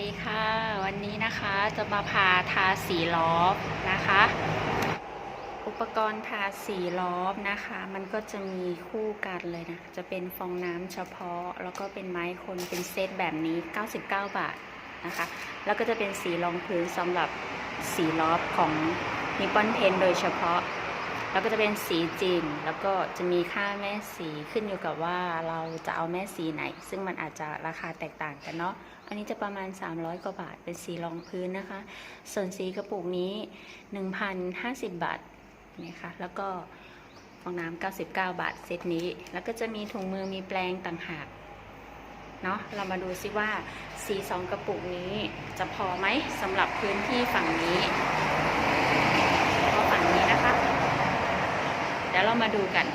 ดีค่ะ วันนี้นะคะจะมาพาทาสีล้อนะคะ อุปกรณ์ทาสีล้อนะคะ มันก็จะมีคู่กันเลยนะ จะเป็นฟองน้ำเฉพาะ แล้วก็เป็นไม้คนเป็นเซตแบบนี้ 99 บาทนะคะ แล้วก็จะเป็นสีรองพื้นสำหรับสีล้อของนิปปอนเพนโดยเฉพาะ แล้วก็จะเป็นสีจริง แล้วก็จะมีค่าแม่สีขึ้นอยู่กับว่าเราจะเอาแม่สีไหน ซึ่งมันอาจจะราคาแตกต่างกันเนาะ อันนี้จะประมาณ 300 กว่าบาท เป็นสีรองพื้นนะคะ ส่วนสีกระปุกนี้ 1,050 บาทนี่ค่ะ แล้วก็ฟองน้ำ99 บาทเซตนี้ แล้วก็จะมีถุงมือมีแปรงต่างหากเนาะเรามาดูซิว่าสีสองกระปุกนี้จะพอไหมสำหรับพื้นที่ฝั่งนี้ก็ฝั่งนี้นะคะ เดี๋ยวเรา มาดูกัน